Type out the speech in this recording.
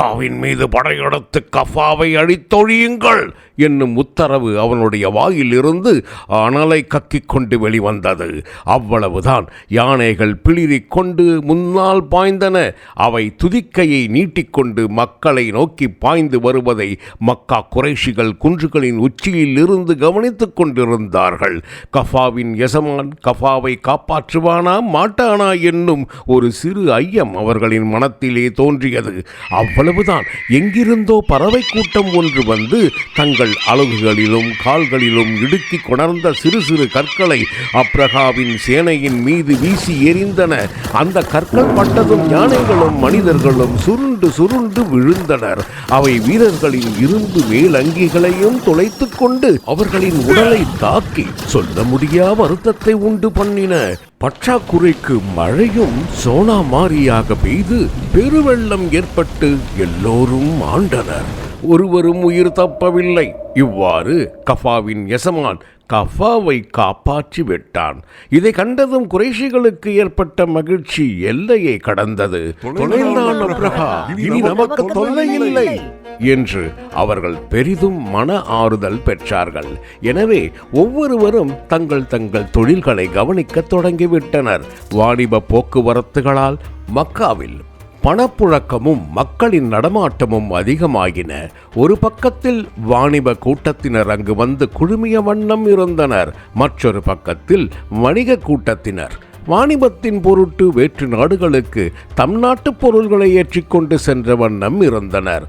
மக்காவின் மீது படையெடுத்து கஃபாவை அழித்தொழியுங்கள் என்னும் உத்தரவு அவனுடைய வாயிலிருந்து அனலை கக்கிக் கொண்டு வெளிவந்தது. அவ்வளவுதான். யானைகள் பிளிரிக் கொண்டு முன்னால் பாய்ந்தன. அவை துதிக்கையை நீட்டிக்கொண்டு மக்களை நோக்கி பாய்ந்து வருவதை மக்கா குறைஷிகள் குன்றுகளின் உச்சியில் இருந்து கவனித்துக் கொண்டிருந்தார்கள். கஃபாவின் எசமான் கஃபாவை காப்பாற்றுவானா? மாட்டானா? என்னும் ஒரு சிறு ஐயம் அவர்களின் மனத்திலே தோன்றியது. அவ்வளவுதான் எங்கிருந்தோ பறவை கூட்டம் ஒன்று வந்து தங்கள் அலகுகளிலும் கால்களிலும் இடுக்கி கொணர்ந்த சிறு சிறு கற்களை அப்ரகாவின் சேனையின் மீது வீசி எறிந்தன. அந்த கற்கள் பட்டதும் யானைகளும் மனிதர்களும் சுருண்டு சுருண்டு விழுந்தனர். அவை வீரர்களின் இருந்து மேலங்கிகளையும் துளைத்துக் கொண்டு அவர்களின் உடலை தாக்கி சொல்ல முடியா வருத்தத்தை உண்டு பண்ணின. பற்றாக்குறைக்கு மழையும் சோனா மாரியாக பெய்து பெருவெள்ளம் ஏற்பட்டு எல்லோரும் ஆண்டனர். ஒருவரும் உயிர் தப்பவில்லை. இவ்வாறு கஃபாவின் எசமான் கஃபாவை காப்பாற்றி விட்டான். இதை கண்டதும் குறைஷிகளுக்கு ஏற்பட்ட மகிழ்ச்சி எல்லையை கடந்தது. தொலைந்தான் அப்ரஹா இனி நமக்கு தொல்லை இல்லை. என்று அவர்கள் பெரிதும் மன ஆறுதல் பெற்றார்கள். எனவே ஒவ்வொருவரும் தங்கள் தங்கள் தொழில்களை கவனிக்கத் தொடங்கிவிட்டனர். வாணிப போக்குவரத்துகளால் மக்காவில் பணப்புழக்கமும் மக்களின் நடமாட்டமும் அதிகமாகின. ஒரு பக்கத்தில் வாணிப கூட்டத்தினர் அங்கு வந்து குழுமிய வண்ணம் இருந்தனர். மற்றொரு பக்கத்தில் வணிக கூட்டத்தினர். வாணிபத்தின் பொருட்டு வேற்று நாடுகளுக்கு தம் நாட்டுப் பொருள்களை ஏற்றிக்கொண்டு சென்ற வண்ணம் இருந்தனர்.